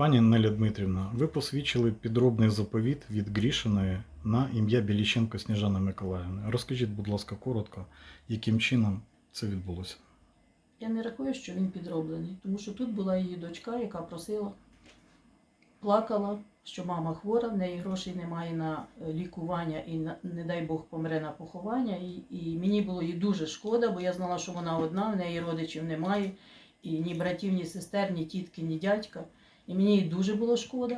Пані Нелі Дмитрівна, ви посвідчили підробний заповіт від Грішиної на ім'я Біліченко Сніжани Миколаївни. Розкажіть, будь ласка, коротко, яким чином це відбулося. Я не рахую, що він підроблений, тому що тут була її дочка, яка просила, плакала, що мама хвора, в неї грошей немає на е, лікування і, не дай Бог, помре на поховання. І, і мені було їй дуже шкода, бо я знала, що вона одна, в неї родичів немає, і ні братів, ні сестер, ні тітки, ні дядька. І мені їй дуже було шкода.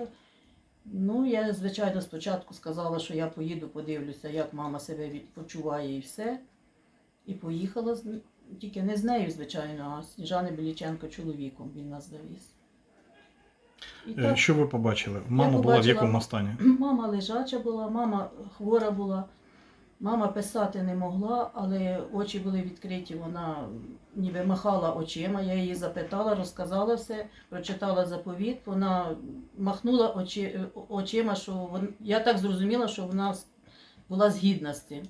Ну, я, звичайно, спочатку сказала, що я поїду, подивлюся, як мама себе від- почуває і все. І поїхала тільки не з нею, звичайно, а Сніжани Біліченко чоловіком він нас завіз. І Е, так, Що ви побачили? Мама була в якому стані? мама лежача була, мама хвора була, мама писати не могла, але очі були відкриті, вона ніби махала очима. Я її запитала, розказала все, прочитала заповіт. Вона махнула очі, очима, що вон, я так зрозуміла, що вона була згідна з цим.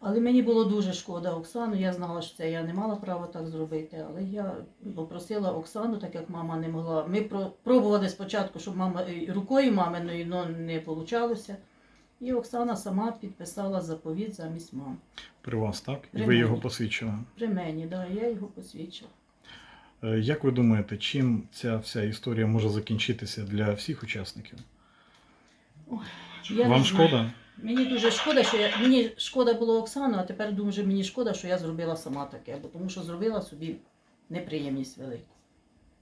Але мені було дуже шкода Оксану. Я знала, що це я не мала права так зробити. Але я попросила Оксану, так як мама не могла. Ми пробували спочатку, щоб мама рукою маминою, але не вийшло. І Оксана сама підписала заповіт замість мами. При вас, так? І При ви мені. його посвідчили. При мені, да, я його посвідчила. Е, Як ви думаєте, чим ця вся історія може закінчитися для всіх учасників? Я Вам шкода? Мені дуже шкода, що я мені шкода було Оксану, а тепер дуже мені шкода, що я зробила сама таке, бо тому що зробила собі неприємність велику.